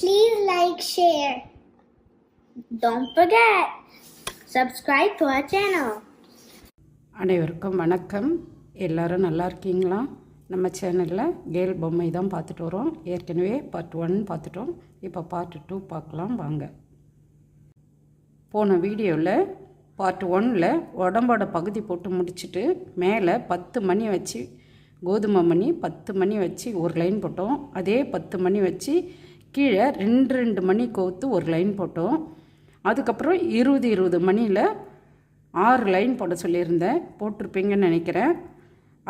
Please like, share. Don't forget, subscribe to our channel. அனைவருக்கும் வணக்கம். எல்லாரும் நல்லா இருக்கீங்களா? நம்ம சேனலில் கேல் பொம்மை தான் பார்த்துட்டு வரோம். ஏற்கனவே பார்ட் ஒன் பார்த்துட்டோம். இப்போ பார்ட் டூ பார்க்கலாம் வாங்க. போன வீடியோவில் பார்ட் ஒன்னில் உடம்போட பகுதி போட்டு முடிச்சுட்டு மேலே பத்து மணி வச்சு கோதுமை மணி பத்து மணி வச்சு ஒரு லைன் போட்டோம். அதே பத்து மணி வச்சு கீழே ரெண்டு ரெண்டு மணி கோர்த்து ஒரு லைன் போட்டோம். அதுக்கப்புறம் இருபது இருபது மணியில் ஆறு லைன் போட சொல்லியிருந்தேன். போட்டிருப்பீங்கன்னு நினைக்கிறேன்.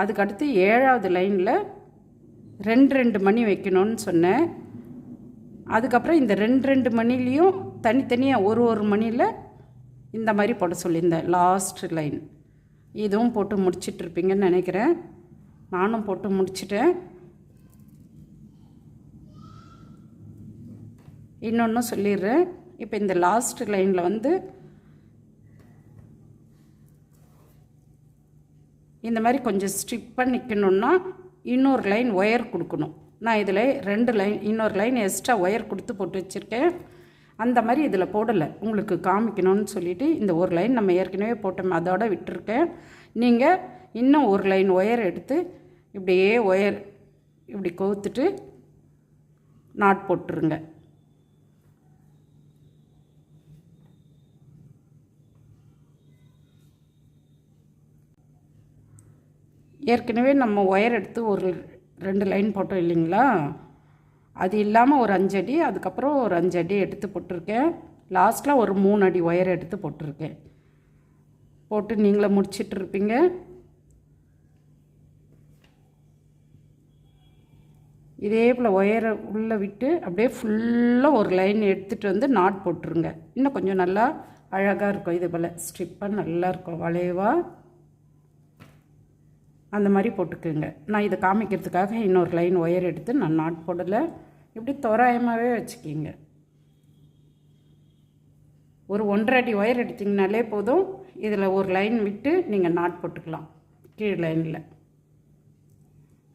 அதுக்கடுத்து ஏழாவது லைனில் ரெண்டு ரெண்டு மணி வைக்கணும்னு சொன்னேன். அதுக்கப்புறம் இந்த ரெண்டு ரெண்டு மணிலேயும் தனித்தனியாக ஒரு ஒரு மணியில் இந்த மாதிரி போட சொல்லியிருந்தேன். லாஸ்ட் லைன் இதுவும் போட்டு முடிச்சிட்ருப்பீங்கன்னு நினைக்கிறேன். நானும் போட்டு முடிச்சிட்டேன். இன்னொன்று சொல்லிடுறேன். இப்போ இந்த லாஸ்ட் லைனில் வந்து இந்த மாதிரி கொஞ்சம் ஸ்ட்ரிப்பாக நிற்கணுன்னா இன்னொரு லைன் ஒயர் கொடுக்கணும். நான் இதில் ரெண்டு லைன் இன்னொரு லைன் எக்ஸ்ட்ரா ஒயர் கொடுத்து போட்டு வச்சுருக்கேன். அந்த மாதிரி இதில் போடலை. உங்களுக்கு காமிக்கணும்னு சொல்லிவிட்டு இந்த ஒரு லைன் நம்ம ஏற்கனவே போட்டோம். அதோட விட்டுருக்கேன். நீங்கள் இன்னும் ஒரு லைன் ஒயர் எடுத்து இப்படியே ஒயர் இப்படி கோத்துட்டு நாட் போட்டுருங்க. ஏற்கனவே நம்ம ஒயர் எடுத்து ஒரு ரெண்டு லைன் போட்டோம் இல்லைங்களா? அது இல்லாமல் ஒரு அஞ்சடி அதுக்கப்புறம் ஒரு அஞ்சடி எடுத்து போட்டிருக்கேன். லாஸ்ட்டில் ஒரு மூணு அடி ஒயர் எடுத்து போட்டிருக்கேன். போட்டு நீங்களே முடிச்சிட்டு இருப்பீங்க. இதே போல் ஒயரை உள்ளே விட்டு அப்படியே ஃபுல்லாக ஒரு லைன் எடுத்துகிட்டு வந்து நாட் போட்டுருங்க. இன்னும் கொஞ்சம் நல்லா அழகாக இருக்கும். இது போல் ஸ்ட்ரிப்பாக நல்லாயிருக்கும் வளைவாக அந்த மாதிரி போட்டுக்குங்க. நான் இதை காமிக்கிறதுக்காக இன்னொரு லைன் ஒயர் எடுத்து நான் நாட் போடலை. இப்படி தோராயமாகவே வச்சுக்கிங்க. ஒரு ஒன்றரை அடி ஒயர் எடுத்திங்கனாலே போதும். இதில் ஒரு லைன் விட்டு நீங்கள் நாட் போட்டுக்கலாம். கீழ் லைனில்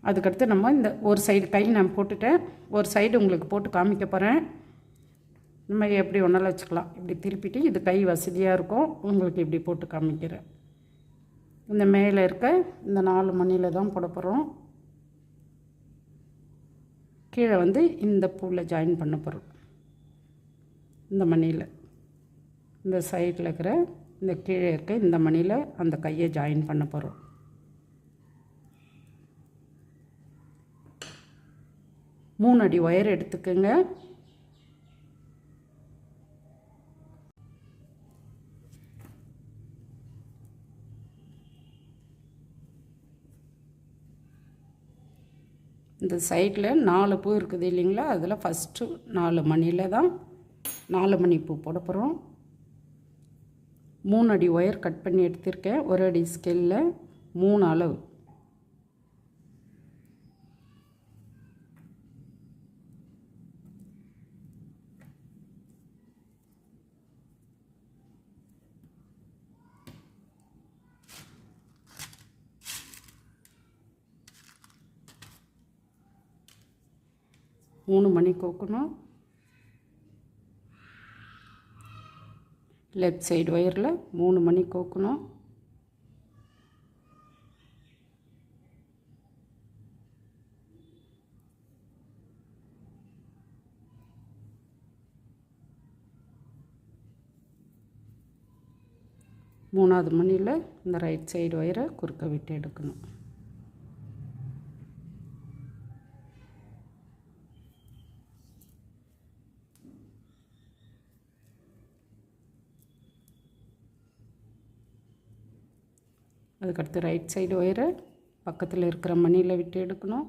அதுக்கடுத்து நம்ம இந்த ஒரு சைடு கை நான் போட்டுட்டேன். ஒரு சைடு உங்களுக்கு போட்டு காமிக்க போகிறேன் நம்ம எப்படி ஒன்றால் வச்சுக்கலாம். இப்படி திருப்பிட்டு இது கை வசதியாக இருக்கும். உங்களுக்கு இப்படி போட்டு காமிக்கிறேன். இந்த மேலே இருக்க இந்த நாலு மணியில் தான் போட போகிறோம் கீழே வந்து இந்த பூவில் ஜாயின் பண்ண போகிறோம் இந்த மணியில். இந்த சைடில் இருக்கிற இந்த கீழே இருக்க இந்த மணியில் அந்த கையை ஜாயின் பண்ண போகிறோம் மூணு அடி ஒயர் எடுத்துக்கோங்க. இந்த சைடில் நாலு பூ இருக்குது இல்லைங்களா? அதில் ஃபஸ்ட்டு நாலு மணியில் தான் நாலு மணி பூ போட போகிறோம் மூணு அடி ஒயர் கட் பண்ணி எடுத்திருக்கேன். ஒரு அடி ஸ்கெல்லில் மூணு அளவு. மூணு மணி கோக்கணும். லெஃப்ட் சைடு ஒயரில் மூணு மணி கோக்கணும். மூணாவது மணியில் இந்த ரைட் சைடு ஒயரை குறுக்க விட்டு எடுக்கணும். அதுக்கடுத்து ரைட் சைடு ஒயரை பக்கத்தில் இருக்கிற மணியில் விட்டு எடுக்கணும்.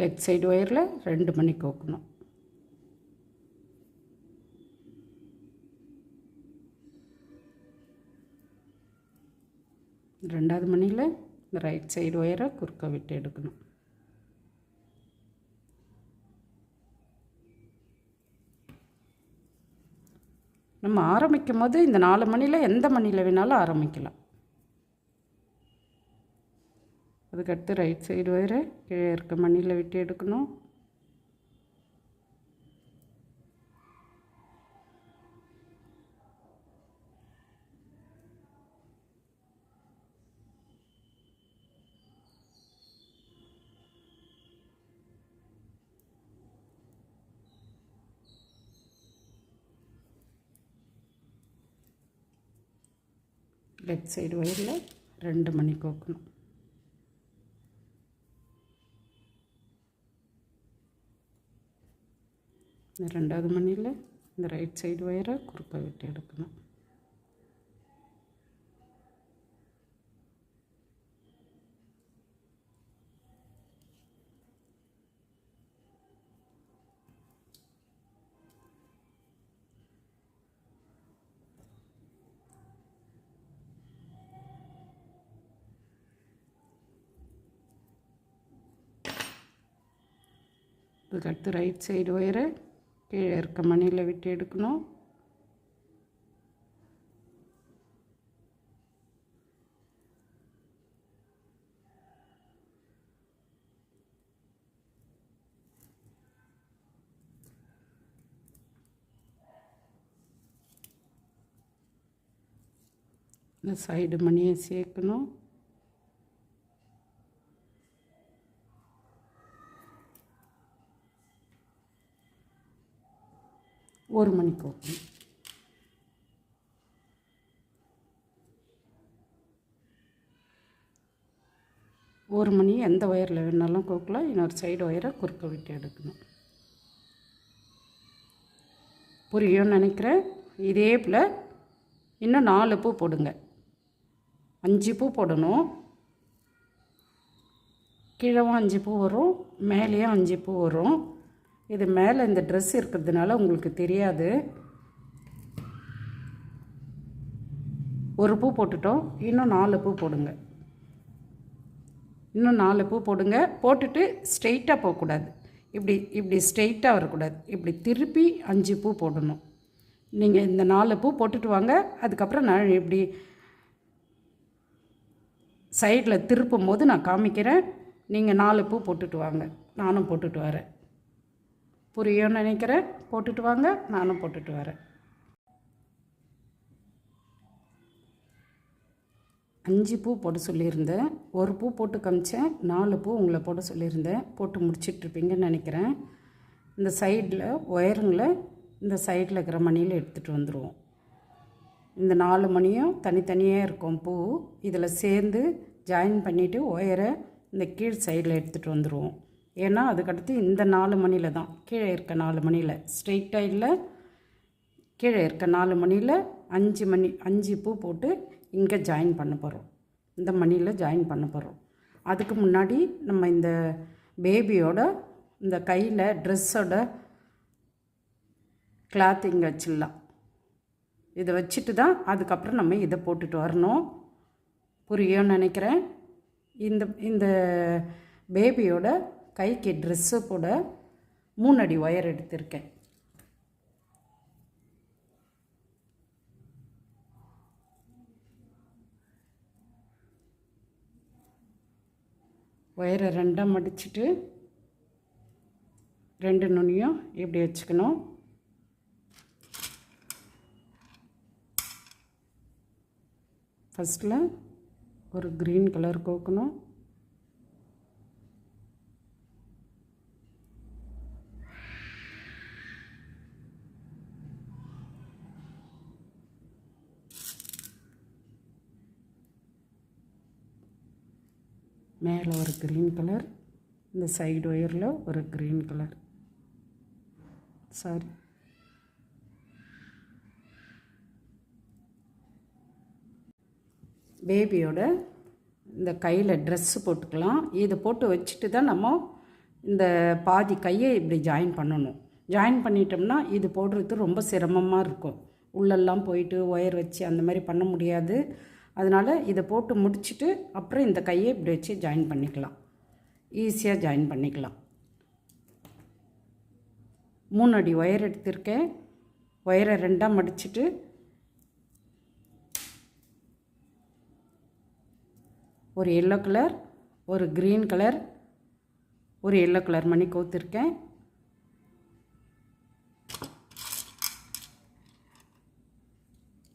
லெஃப்ட் சைடு ஒயரில் ரெண்டு மணி கோக்கணும். ரெண்டாவது மணியில் இந்த ரைட் சைடு ஒயரை குறுக்க விட்டு எடுக்கணும் நம்ம ஆரம்பிக்கும் போது இந்த நாலு மணியில் எந்த மணியில் வேணாலும் ஆரம்பிக்கலாம் அதுக்கடுத்து ரைட் சைடு ஒயரை கீழே இருக்க மணியில் விட்டு எடுக்கணும் லெஃப்ட் சைடு ஒயரில் ரெண்டு மணி கோக்கணும். இந்த ரெண்டாவது மணியில் இந்த ரைட் சைடு ஒயரை குறுக்க விட்டு எடுக்கணும். அதுக்கடுத்து ரைட் சைடு ஒயரை கீழே இருக்க மணியில் விட்டு எடுக்கணும். இந்த சைடு மணியை சேர்க்கணும். ஒரு மணிக்கு ஓப்பன் ஒரு மணி எந்த ஒயரில் வேணாலும் கோக்கலாம் இன்னொரு சைடு ஒயரை குறுக்க விட்டு எடுக்கணும். புரியும்னு நினைக்கிறேன்? இதே போல் இன்னும் நாலு பூ போடுங்க. அஞ்சு பூ போடணும். கீழவும் அஞ்சு பூ வரும் மேலேயும் அஞ்சு பூ வரும். இது மேலே இந்த ட்ரெஸ் இருக்கிறதுனால உங்களுக்கு தெரியாது. ஒரு பூ போட்டுட்டோம். இன்னும் நாலு பூ போடுங்க. இன்னும் நாலு பூ போடுங்க. போட்டுட்டு ஸ்ட்ரெயிட்டாக போகக்கூடாது. இப்படி இப்படி ஸ்ட்ரெயிட்டாக வரக்கூடாது. இப்படி திருப்பி அஞ்சு பூ போடணும். நீங்கள் இந்த நாலு பூ போட்டுட்டு வாங்க. அதுக்கப்புறம் நான் இப்படி சைடில் திருப்பும் போது நான் காமிக்கிறேன். நீங்கள் நாலு பூ போட்டுட்டு வாங்க. நானும் போட்டுட்டு வரேன். புரியும்னு நினைக்கிறேன். போட்டுட்டு வாங்க. நானும் போட்டுட்டு வரேன். அஞ்சு பூ போட சொல்லியிருந்தேன். ஒரு பூ போட்டு காமிச்சேன். நாலு பூ உங்களை போட சொல்லியிருந்தேன். போட்டு முடிச்சிட்ருப்பீங்கன்னு நினைக்கிறேன். இந்த சைடில் ஒயருங்களை இந்த சைடில் இருக்கிற மணியில் எடுத்துகிட்டு வந்துடுவோம் இந்த நாலு மணியும் தனித்தனியாக இருக்கும் பூ. இதில் சேர்ந்து ஜாயின் பண்ணிவிட்டு ஒயரை இந்த கீழ் சைடில் எடுத்துகிட்டு வந்துடுவோம் ஏன்னா அதுக்கடுத்து இந்த நாலு மணியில் தான். கீழே இருக்க நாலு மணியில் ஸ்ட்ரெயிட்டாக இல்லை. கீழே இருக்க நாலு மணியில் அஞ்சு மணி அஞ்சு பூ போட்டு இங்கே ஜாயின் பண்ண போகிறோம் இந்த மணியில் ஜாயின் பண்ண போகிறோம் அதுக்கு முன்னாடி நம்ம இந்த பேபியோட இந்த கையில் ட்ரெஸ்ஸோட கிளாத் இங்கே வச்சிடலாம். இதை வச்சுட்டு தான் அதுக்கப்புறம் நம்ம இதை போட்டுட்டு வரணும். புரியும்னு நினைக்கிறேன். இந்த இந்த பேபியோட கைக்கு ட்ரெஸ்ஸு போட மூணு அடி ஒயர் எடுத்திருக்கேன். ஒயரை ரெண்டாக மடிச்சுட்டு ரெண்டு நுனியும் இப்படி வச்சுக்கணும். ஃபஸ்ட்டில் ஒரு க்ரீன் கலர் கோக்கணும். மேலே ஒரு க்ரீன் கலர் இந்த சைடு ஒயரில் ஒரு க்ரீன் கலர் சாரி பேபியோட இந்த கையில் ட்ரெஸ்ஸு போட்டுக்கலாம். இதை போட்டு வச்சுட்டு தான் நம்ம இந்த பாதி கையை இப்படி ஜாயின் பண்ணணும். ஜாயின் பண்ணிட்டோம்னா இது போடுறது ரொம்ப சிரமமாக இருக்கும். உள்ளெல்லாம் போயிட்டு ஒயர் வச்சு அந்த மாதிரி பண்ண முடியாது. அதனால் இதை போட்டு முடிச்சுட்டு அப்புறம் இந்த கையை இப்படி வச்சு ஜாயின் பண்ணிக்கலாம். ஈஸியாக ஜாயின் பண்ணிக்கலாம். மூணு அடி ஒயர் எடுத்திருக்கேன் ஒயரை ரெண்டாக மடிச்சுட்டு ஒரு எல்லோ கலர் ஒரு க்ரீன் கலர் ஒரு எல்லோ கலர் மணி கோத்திருக்கேன்.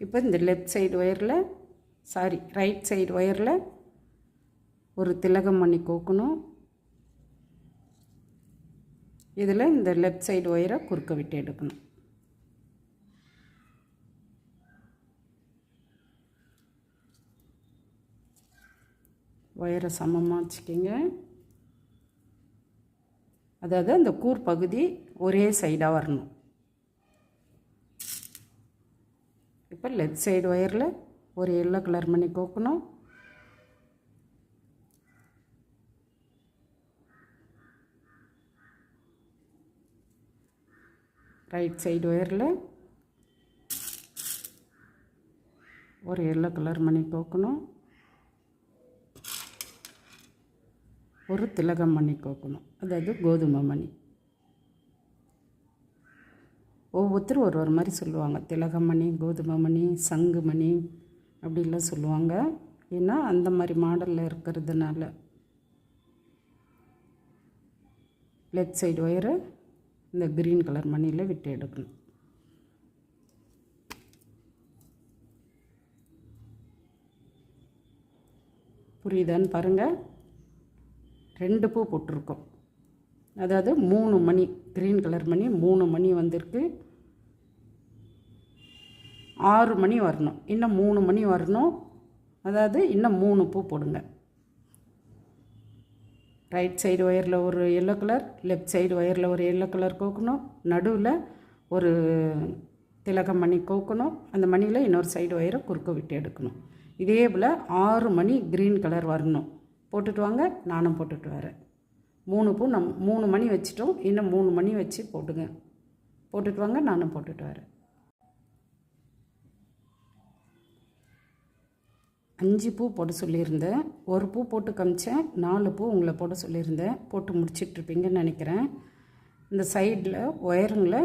இப்போ இந்த லெஃப்ட் சைடு ஒயரில் சாரி ரைட் சைடு ஒயரில் ஒரு திலகம் பண்ணி கோக்கணும். இதில் இந்த லெஃப்ட் சைடு ஒயரை குறுக்க விட்டு எடுக்கணும். ஒயரை சமமாக வச்சுக்கிங்க. அதாவது அந்த கூர் பகுதி ஒரே சைடாக வரணும். இப்போ லெஃப்ட் சைடு ஒயரில் ஒரு எல்லோ கலர் மணி கோக்கணும். ரைட் சைடு ஒயரில் ஒரு எல்லோ கலர் மணி கோக்கணும். ஒரு திலகம் மணி கோக்கணும். அதாவது கோதுமை மணி. ஒவ்வொருத்தரும் ஒரு ஒரு மாதிரி சொல்லுவாங்க. திலகமணி கோதுமை மணி சங்கு மணி அப்படிலாம் சொல்லுவாங்க. ஏன்னா அந்த மாதிரி மாடலில் இருக்கிறதுனால. லெஃப்ட் சைடு ஒயரை இந்த க்ரீன் கலர் மணியில் விட்டு எடுக்கணும். புரியுதான்னு பாருங்கள் ரெண்டு பூ போட்டிருக்கோம். அதாவது மூணு மணி க்ரீன் கலர் மணி மூணு மணி வந்திருக்கு. ஆறு மணி வரணும். இன்னும் மூணு மணி வரணும். அதாவது இன்னும் மூணு பூ போடுங்க. ரைட் சைடு ஒயரில் ஒரு எல்லோ கலர் லெஃப்ட் சைடு ஒயரில் ஒரு எல்லோ கலர் கோக்கணும். நடுவில் ஒரு திலகம் மணி கோக்கணும். அந்த மணியில் இன்னொரு சைடு ஒயரை குறுக்க விட்டு எடுக்கணும். இதே போல் ஆறு மணி க்ரீன் கலர் வரணும். போட்டுட்டு வாங்க நானும் போட்டுட்டு வரேன். மூணு பூ நம் மூணு மணி வச்சிட்டோம். இன்னும் மூணு மணி வச்சு போட்டுங்க போட்டுட்டு வாங்க நானும் போட்டுட்டு வரேன். அஞ்சு பூ போட சொல்லியிருந்தேன். ஒரு பூ போட்டு காமிச்சேன். நாலு பூ உங்களை போட சொல்லியிருந்தேன். போட்டு முடிச்சிட்ருப்பீங்கன்னு நினைக்கிறேன். இந்த சைடில் ஒயருங்களை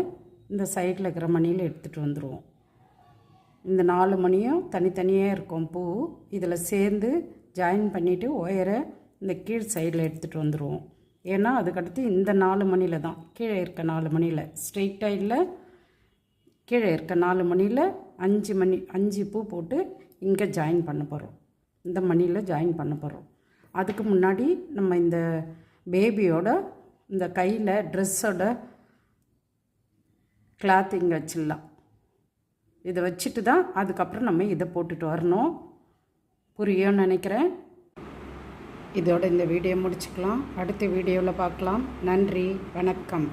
இந்த சைடில் இருக்கிற மணியில் எடுத்துகிட்டு வந்துடுவோம் இந்த நாலு மணியும் தனித்தனியாக இருக்கும் பூ. இதில் சேர்ந்து ஜாயின் பண்ணிவிட்டு ஒயரை இந்த கீழ் சைடில் எடுத்துகிட்டு வந்துடுவோம் ஏன்னா அதுக்கடுத்து இந்த நாலு மணியில் தான். கீழே இருக்க நாலு மணியில். ஸ்ட்ரெயிட்டாக இல்லை கீழே இருக்க நாலு மணியில் அஞ்சு மணி அஞ்சு பூ போட்டு இங்கே ஜாயின் பண்ண போகிறோம் இந்த மணியில் ஜாயின் பண்ண போகிறோம் அதுக்கு முன்னாடி நம்ம இந்த பேபியோட இந்த கையில் ட்ரெஸ்ஸோட கிளாத் இங்கே வச்சிடலாம். இதை வச்சுட்டு தான் அதுக்கப்புறம் நம்ம இதை போட்டுட்டு வரணும். புரியும்னு நினைக்கிறேன். இதோட இந்த வீடியோ முடிச்சுக்கலாம். அடுத்த வீடியோவில் பார்க்கலாம். நன்றி. வணக்கம்.